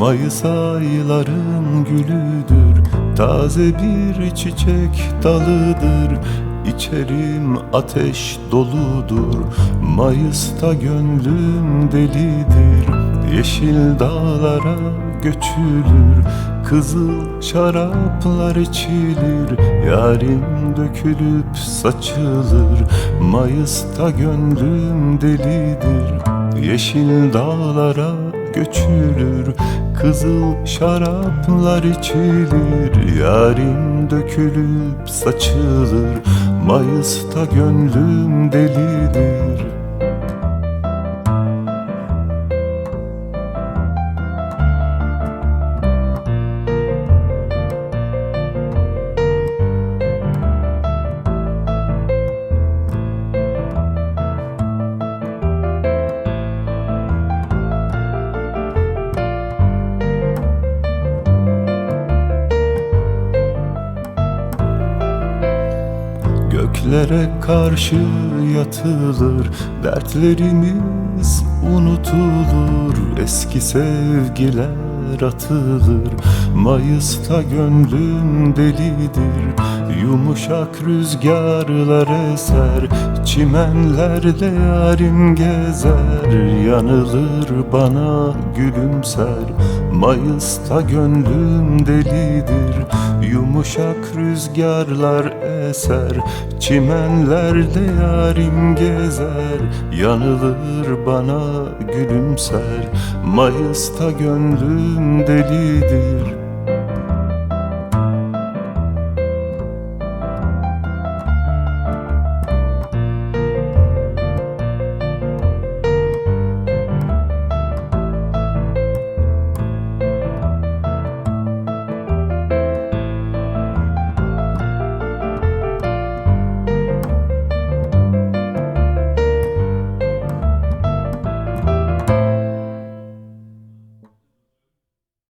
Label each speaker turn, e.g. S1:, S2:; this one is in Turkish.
S1: Mayıs ayların gülüdür Taze bir çiçek dalıdır. İçerim ateş doludur Mayıs'ta gönlüm delidir. Yeşil dağlara göçülür Kızıl şaraplar içilir. Yarim dökülüp saçılır Mayıs'ta gönlüm delidir. Yeşil dağlara göçülür. Kızıl şaraplar içilir Yarim dökülüp saçılır. Mayıs'ta gönlüm delidir Göklere karşı yatılır Dertlerimiz unutulur. Eski sevgiler atılır Mayıs'ta gönlüm delidir Yumuşak rüzgarlar eser Çimenlerde yarim gezer. Yanılır bana gülümser Mayıs'ta gönlüm delidir. Yumuşak rüzgarlar eser Çimenlerde yarim gezer. Yanılır bana gülümser Mayıs'ta gönlüm delidir